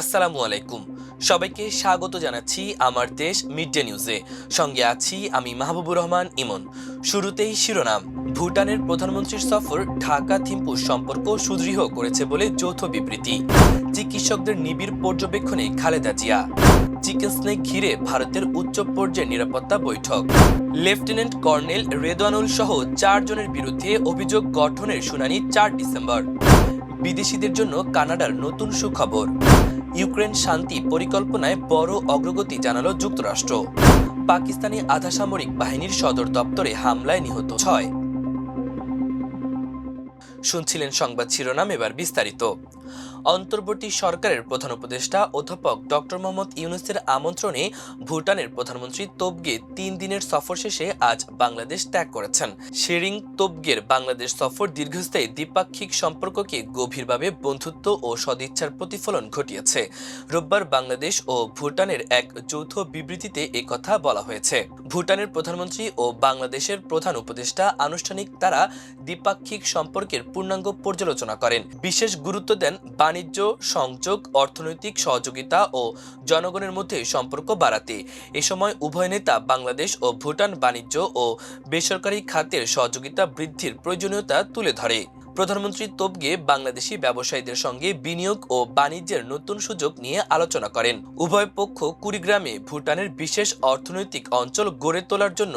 আসসালামু আলাইকুম। সবাইকে স্বাগত জানাচ্ছি আমার দেশ মিড ডে নিউজে। সঙ্গে আছি আমি মাহবুবুর রহমান ইমন। শুরুতেই শিরোনাম, ভুটানের প্রধানমন্ত্রীর সফর ঢাকা থিম্পু সম্পর্ক সুদৃঢ় করেছে বলে যৌথ বিবৃতি। চিকিৎসকদের নিবিড় পর্যবেক্ষণে খালেদা জিয়া। চিকেন স্নেক ঘিরে ভারতের উচ্চ পর্যায়ের নিরাপত্তা বৈঠক। লেফটেন্যান্ট কর্নেল রেদওয়ানুল সহ চারজনের বিরুদ্ধে অভিযোগ গঠনের শুনানি চার ডিসেম্বর। বিদেশিদের জন্য কানাডার নতুন সুখবর। ইউক্রেন শান্তি পরিকল্পনায় বড় অগ্রগতি জানালো যুক্তরাষ্ট্র। পাকিস্তানি আধাসামরিক বাহিনীর সদর দপ্তরে হামলায় নিহত ছয় শুনছিলেন সংবাদ শিরোনাম এবার বিস্তারিত। অন্তর্বর্তী সরকারের প্রধান উপদেষ্টা অধ্যাপক ডক্টর মোহাম্মদ ইউনুসের আমন্ত্রণে ভুটানের প্রধানমন্ত্রী তোবগে তিন দিনের সফর শেষে আজ বাংলাদেশ ত্যাগ করেছেন। শেরিং তোবগের বাংলাদেশ সফর দীর্ঘস্থায়ী দ্বিপাক্ষিক সম্পর্ককে গভীরভাবে বন্ধুত্ব ও সদিচ্ছার প্রতিফলন ঘটিয়েছে। রোববার বাংলাদেশ ও ভুটানের এক যৌথ বিবৃতিতে কথা বলা হয়েছে। ভুটানের প্রধানমন্ত্রী ও বাংলাদেশের প্রধান উপদেষ্টা আনুষ্ঠানিক তারা দ্বিপাক্ষিক সম্পর্কের পূর্ণাঙ্গ পর্যালোচনা করেন। বিশেষ গুরুত্ব দেন বাণিজ্য, সংযোগ, অর্থনৈতিক সহযোগিতা ও জনগণের মধ্যে সম্পর্ক বাড়াতে। এ সময় উভয় নেতা বাংলাদেশ ও ভুটান বাণিজ্য ও বেসরকারি খাতের সহযোগিতা বৃদ্ধির প্রয়োজনীয়তা তুলে ধরে। প্রধানমন্ত্রী তোবগে বাংলাদেশি ব্যবসায়ীদের সঙ্গে বিনিয়োগ ও বাণিজ্যের নতুন সুযোগ নিয়ে আলোচনা করেন। উভয় পক্ষ কুড়িগ্রামে ভুটানের বিশেষ অর্থনৈতিক অঞ্চল গড়ে তোলার জন্য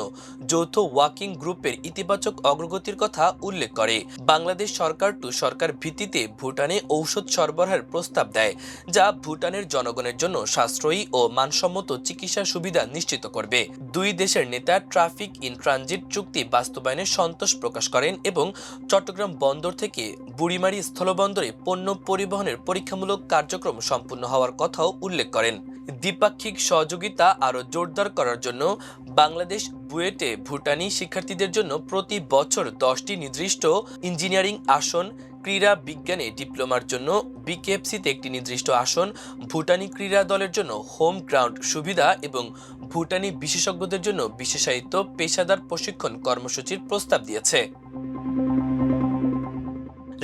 যৌথ ওয়াকিং গ্রুপের ইতিবাচক অগ্রগতির কথা উল্লেখ করে। বাংলাদেশ সরকার টু সরকার ভিত্তিতে ভুটানে ঔষধ সরবরাহের প্রস্তাব দেয়, যা ভুটানের জনগণের জন্য সাশ্রয়ী ও মানসম্মত চিকিৎসা সুবিধা নিশ্চিত করবে। দুই দেশের নেতা ট্রাফিক ইন ট্রানজিট চুক্তি বাস্তবায়নে সন্তোষ প্রকাশ করেন এবং চট্টগ্রাম বন্দর থেকে বুড়িমারি স্থলবন্দরে পণ্য পরিবহনের পরীক্ষামূলক কার্যক্রম সম্পূর্ণ হওয়ার কথাও উল্লেখ করেন। দ্বিপাক্ষিক সহযোগিতা আরও জোরদার করার জন্য বাংলাদেশ বুয়েটে ভুটানি শিক্ষার্থীদের জন্য প্রতি বছর দশটি নির্দিষ্ট ইঞ্জিনিয়ারিং আসন, ক্রীড়া বিজ্ঞানে ডিপ্লোমার জন্য বিকেএফসিতে একটি নির্দিষ্ট আসন, ভুটানি ক্রীড়া দলের জন্য হোম গ্রাউন্ড সুবিধা এবং ভুটানি বিশেষজ্ঞদের জন্য বিশেষায়িত পেশাদার প্রশিক্ষণ কর্মসূচির প্রস্তাব দিয়েছে।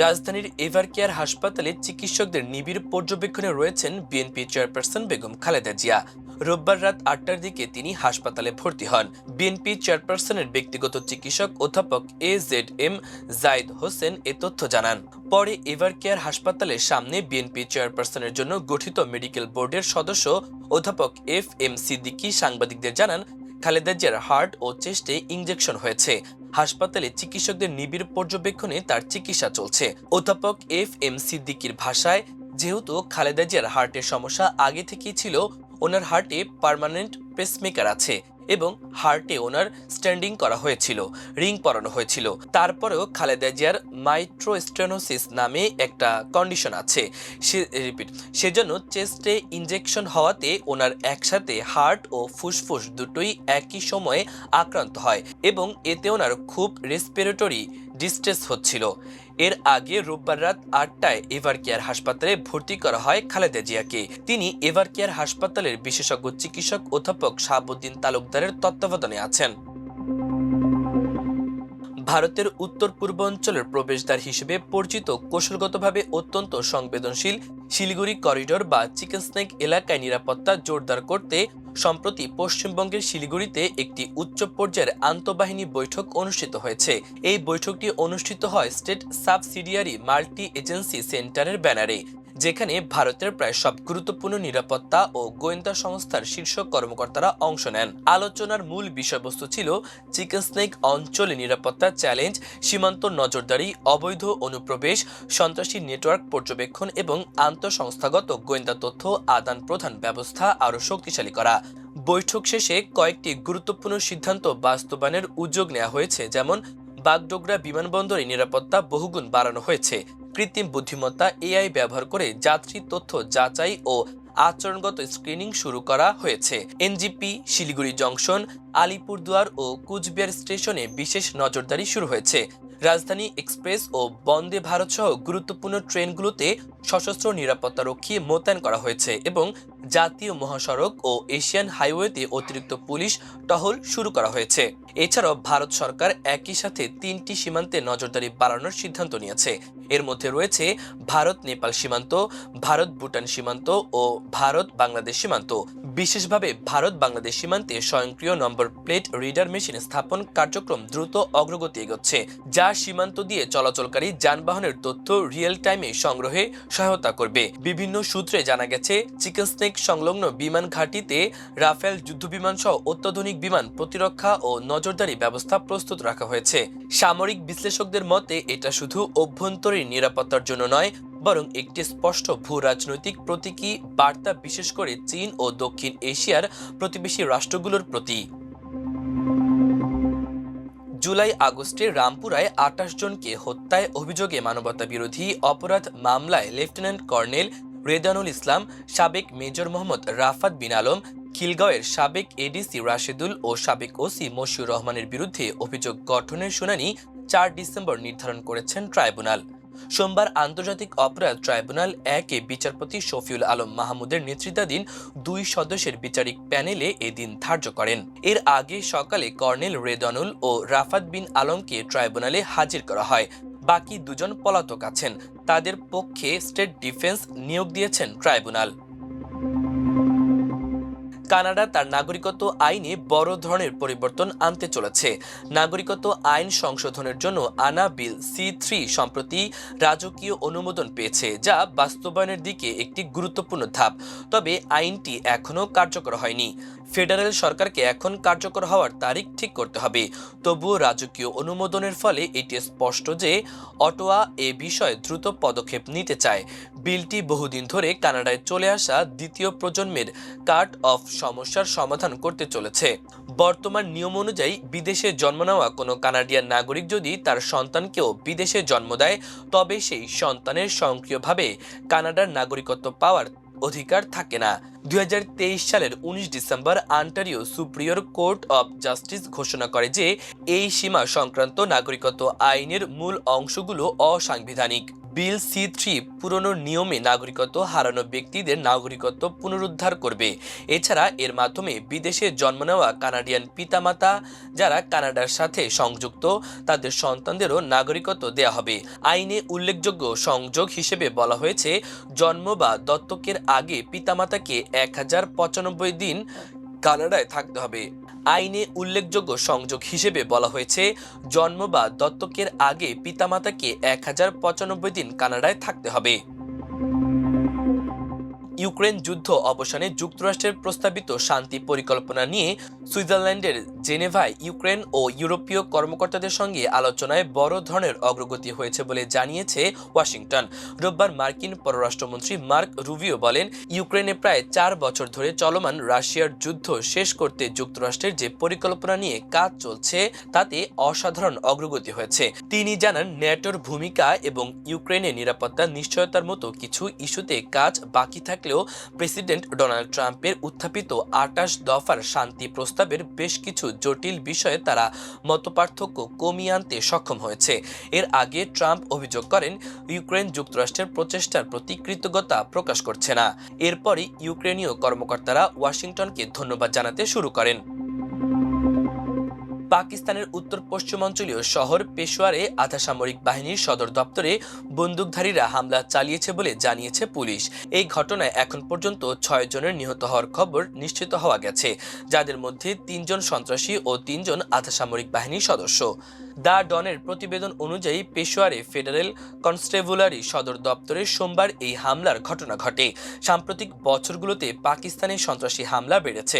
রাজধানীর এভার কেয়ার হাসপাতালে চিকিৎসকদের নিবিড় পর্যবেক্ষণে রয়েছেন বিএনপি চেয়ারপারসন বেগম খালেদা জিয়া। রোববার রাত আটটার দিকে তিনি হাসপাতালে ভর্তি হন। বিএনপি চেয়ারপারসনের ব্যক্তিগত চিকিৎসক অধ্যাপক A Z M Zaid Hossain এ তথ্য জানান। পরে এভার কেয়ার হাসপাতালের সামনে বিএনপি চেয়ারপারসনের জন্য গঠিত মেডিকেল বোর্ডের সদস্য অধ্যাপক এফ এম সিদ্দিকী সাংবাদিকদের জানান, খালেদা জিয়ার হার্ট ও চেস্টে ইঞ্জেকশন হয়েছে। হাসপাতালে চিকিৎসকদের নিবিড় পর্যবেক্ষণে তার চিকিৎসা চলছে। অধ্যাপক এফ এম সিদ্দিকির ভাষায়, যেহেতু খালেদা জিয়ার হার্টের সমস্যা আগে থেকেই ছিল, ওনার হার্টে পারমানেন্ট পেসমেকার আছে। এবং হার্টে ওনার স্ট্যান্ডিং করা হয়েছিল, রিং পরানো হয়েছিল। তারপরেও খালেদা জিয়ার মাইট্রোস্টেনোসিস নামে একটা কন্ডিশন আছে। সে, রিপিট, সেজন্য চেস্টে ইনজেকশন হওয়াতে ওনার একসাথে হার্ট ও ফুসফুস দুটোই একই সময়ে আক্রান্ত হয় এবং এতে ওনার খুব রেসপিরেটরি ডিস্ট্রেস হচ্ছিল। এর আগে রোববার রাত আটটায় এভার কেয়ার হাসপাতালে ভর্তি করা হয় খালেদা জিয়াকে। তিনি এভার কেয়ার হাসপাতালের বিশেষজ্ঞ চিকিৎসক অধ্যাপক শাহাবুদ্দিন তালুকদারের তত্ত্বাবধানে আছেন। ভারতের উত্তর পূর্বাঞ্চলের প্রবেশদ্বার হিসেবে পরিচিত কৌশলগতভাবে অত্যন্ত সংবেদনশীল শিলিগুড়ি করিডোর বা চিকেন স্নেক এলাকায় নিরাপত্তা জোরদার করতে, সম্প্রতি পশ্চিমবঙ্গের শিলিগুড়িতে একটি উচ্চ পর্যায়ের আন্তঃবাহিনী বৈঠক অনুষ্ঠিত হয়েছে। এই বৈঠকটি অনুষ্ঠিত হয় স্টেট সাবসিডিয়ারি মাল্টি এজেন্সি সেন্টারের ব্যানারে। যেখানে ভারতের প্রায় সব গুরুত্বপূর্ণ নিরাপত্তা ও গোয়েন্দা সংস্থার শীর্ষ কর্মকর্তারা অংশ নেন। আলোচনার মূল বিষয়বস্তু ছিল চিকেন স্নেক অঞ্চলে নিরাপত্তা চ্যালেঞ্জ, সীমান্ত নজরদারি, অবৈধ অনুপ্রবেশ, সন্ত্রাসী নেটওয়ার্ক পর্যবেক্ষণ এবং আন্তঃসংস্থাগত গোয়েন্দা তথ্য আদান প্রদান ব্যবস্থা আরও শক্তিশালী করা। বৈঠক শেষে কয়েকটি গুরুত্বপূর্ণ সিদ্ধান্ত বাস্তবায়নের উদ্যোগ নেওয়া হয়েছে, যেমন বাগডোগরা বিমানবন্দরে নিরাপত্তা বহুগুণ বাড়ানো হয়েছে। কৃত্রিম বুদ্ধিমত্তা এআই ব্যবহার করে যাত্রী তথ্য যাচাই ও আচরণগত স্ক্রিনিং শুরু করা হয়েছে। এনজিপি, শিলিগুড়ি জংশন, আলিপুরদুয়ার ও কুচবিহার স্টেশনে বিশেষ নজরদারি শুরু হয়েছে। রাজধানী এক্সপ্রেস ও বন্দে ভারত সহ গুরুত্বপূর্ণ ট্রেনগুলোতে সশস্ত্র নিরাপত্তা রক্ষী মোতায়েন করা হয়েছে এবং জাতীয় মহাসড়ক ও এশিয়ান হাইওয়েতে অতিরিক্ত পুলিশ টহল শুরু করা হয়েছে। এছাড়াও ভারত সরকার একই সাথে তিনটি সীমান্তে নজরদারি বাড়ানোর সিদ্ধান্ত নিয়েছে। এর মধ্যে রয়েছে ভারত, নেপাল সীমান্ত, ভারত, ভুটান সীমান্ত ও ভারত, বাংলাদেশ সীমান্ত। বিশেষভাবে ভারত, বাংলাদেশ সীমান্তে স্বয়ংক্রিয় নম্বর প্লেট রিডার মেশিন স্থাপন কার্যক্রম দ্রুত অগ্রগতি এগোচ্ছে, যা সীমান্ত দিয়ে চলাচলকারী যানবাহনের তথ্য রিয়েল টাইমে সংগ্রহে সহায়তা করবে। বিভিন্ন সূত্রে জানা গেছে চিকেন স্নেক সংলগ্ন বিমান ঘাঁটিতে রাফেল যুদ্ধবিমান সহ অত্যাধুনিক বিমান প্রতিরক্ষা ও নজরদারি ব্যবস্থা প্রস্তুত রাখা হয়েছে। সামরিক বিশ্লেষকদের মতে, এটা শুধু অভ্যন্তরীণ নিরাপত্তার জন্য নয়, বরং একটি স্পষ্ট ভূ রাজনৈতিক প্রতীকী বার্তা বিশেষ করে চীন ও দক্ষিণ এশিয়ার প্রতিবেশী রাষ্ট্রগুলোর প্রতি। জুলাই আগস্টে রামপুরায় আটাশ জনকে হত্যায় অভিযোগে মানবতা বিরোধী অপরাধ মামলায় লেফটেন্যান্ট কর্নেল রেদানুল ইসলাম, সাবেক মেজর মোহাম্মদ রাফাত বিন আলম, খিলগাঁওয়ের সাবেক এডিসি রাশেদুল ও সাবেক ওসি মশিউর রহমানের বিরুদ্ধে অভিযোগ গঠনের শুনানি চার ডিসেম্বর নির্ধারণ করেছেন ট্রাইব্যুনাল। সোমবার আন্তর্জাতিক অপরাধ ট্রাইব্যুনাল একে বিচারপতি শফিউল আলম মাহমুদের নেতৃত্বাধীন দুই সদস্যের বিচারিক প্যানেলে এদিন ধার্য করেন। এর আগে সকালে কর্নেল রেদানুল ও রাফাত বিন আলমকে ট্রাইব্যুনালে হাজির করা হয়। বাকি দুজন পলাতক আছেন। তাদের পক্ষে স্টেট ডিফেন্স নিয়োগ দিয়েছেন ট্রাইব্যুনাল। কানাডা তার নাগরিকত্ব আইনে বড় ধরনের পরিবর্তন আনতে চলেছে। নাগরিকত্ব আইন সংশোধনের জন্য আনা বিল সি থ্রি সম্প্রতি রাজকীয় অনুমোদন পেয়েছে, যা বাস্তবায়নের দিকে একটি গুরুত্বপূর্ণ ধাপ। তবে আইনটি এখনও কার্যকর হয়নি। ফেডারেল সরকারকে এখন কার্যকর হওয়ার তারিখ ঠিক করতে হবে। তবুও রাজকীয় অনুমোদনের ফলে এটি স্পষ্ট যে অটোয়া এ বিষয়ে দ্রুত পদক্ষেপ নিতে চায়। বিলটি বহুদিন ধরে কানাডায় চলে আসা দ্বিতীয় প্রজন্মের কাট অফ সমস্যার সমাধান করতে চলেছে। বর্তমান নিয়ম অনুযায়ী বিদেশে জন্ম নেওয়া কোনো কানাডিয়ান নাগরিক যদি তার সন্তানকেও বিদেশে জন্ম দেয়, তবে সেই সন্তানের স্বয়ংক্রিয়ভাবে কানাডার নাগরিকত্ব পাওয়ার অধিকার থাকে না। দুই হাজার তেইশ সালের উনিশ December Ontario Superior Court of Justice ঘোষণা করে যে, এই সীমা সংক্রান্ত নাগরিকত্ব আইনের মূল অংশগুলো অসাংবিধানিক। বিল সি থ্রি পুরনো নিয়মে নাগরিকত্ব হারানো ব্যক্তিদের নাগরিকত্ব পুনরুদ্ধার করবে। এছাড়া এর মাধ্যমে বিদেশে জন্ম নেওয়া কানাডিয়ান পিতামাতা যারা কানাডার সাথে সংযুক্ত, তাদের সন্তানদেরও নাগরিকত্ব দেয়া হবে। আইনে উল্লেখযোগ্য সংযোগ হিসেবে বলা হয়েছে, জন্ম বা দত্তকের আগে পিতামাতাকে এক হাজার পঁচানব্বই দিন কানাডায় থাকতে হবে। আইনে উল্লেখযোগ্য সংযোগ হিসেবে বলা হয়েছে, জন্ম বা দত্তকের আগে পিতামাতাকে এক হাজার পঁচানব্বই দিন কানাডায় থাকতে হবে। ইউক্রেন যুদ্ধ অবসানে যুক্তরাষ্ট্রের প্রস্তাবিত শান্তি পরিকল্পনা নিয়ে সুইজারল্যান্ডের জেনেভায় ইউক্রেন ও ইউরোপীয় কর্মকর্তাদের সঙ্গে আলোচনায় বড় ধরনের অগ্রগতি হয়েছে বলে জানিয়েছে ওয়াশিংটন। রোববার মার্কিন পররাষ্ট্রমন্ত্রী মার্ক রুবিও বলেন, ইউক্রেনে প্রায় চার বছর ধরে চলমান রাশিয়ার যুদ্ধ শেষ করতে যুক্তরাষ্ট্রের যে পরিকল্পনা নিয়ে কাজ চলছে, তাতে অসাধারণ অগ্রগতি হয়েছে। তিনি জানান, ন্যাটোর ভূমিকা এবং ইউক্রেনের নিরাপত্তা নিশ্চয়তার মতো কিছু ইস্যুতে কাজ বাকি থাকলেও প্রেসিডেন্ট ডোনাল্ড ট্রাম্পের উত্থাপিত আটাশ দফার শান্তি প্রস্তাবের বেশ কিছু জটিল বিষয়ে তারা মতপার্থক্য কমিয়ে আনতে সক্ষম হয়েছে। এর আগে ট্রাম্প অভিযোগ করেন, ইউক্রেন যুক্তরাষ্ট্রের প্রচেষ্টার প্রতি কৃতজ্ঞতা প্রকাশ করছে না। এরপরই ইউক্রেনীয় কর্মকর্তারা ওয়াশিংটনকে ধন্যবাদ জানাতে শুরু করেন। পাকিস্তানের উত্তর পশ্চিমাঞ্চলীয় শহর পেশোয়ারে আধা সামরিক বাহিনীর সদর দপ্তরে বন্দুকধারীরা হামলা চালিয়েছে বলে জানিয়েছে পুলিশ। এই ঘটনায় এখন পর্যন্ত ছয় জনের নিহত হওয়ার খবর নিশ্চিত হওয়া গেছে, যাদের মধ্যে তিনজন সন্ত্রাসী ও তিনজন আধা সামরিক বাহিনীর সদস্য। দা ডনের প্রতিবেদন অনুযায়ী পেশোয়ারে ফেডারেল কনস্টেবুলারি সদর দপ্তরে সোমবার এই হামলার ঘটনা ঘটে। সাম্প্রতিক বছরগুলোতে পাকিস্তানে সন্ত্রাসী হামলা বেড়েছে,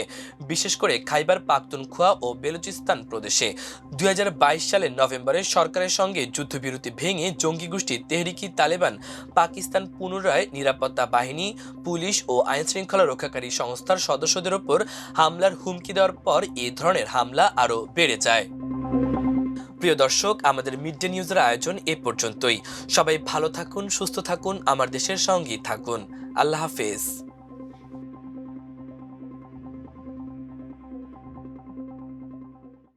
বিশেষ করে খাইবার পাখতুনখোয়া ও বেলুচিস্তান প্রদেশে। দুই হাজার বাইশ সালের নভেম্বরে সরকারের সঙ্গে যুদ্ধবিরতি ভেঙে জঙ্গি গোষ্ঠী তেহরিকি তালেবান পাকিস্তান পুনরায় নিরাপত্তা বাহিনী, পুলিশ ও আইনশৃঙ্খলা রক্ষাকারী সংস্থার সদস্যদের ওপর হামলার হুমকি দেওয়ার পর এ ধরনের হামলা আরও বেড়ে যায়। প্রিয় দর্শক, আমাদের মিড ডে নিউজের আয়োজন এ পর্যন্তই। সবাই ভালো থাকুন, সুস্থ থাকুন, আমার দেশের সঙ্গেই থাকুন। আল্লাহ হাফেজ।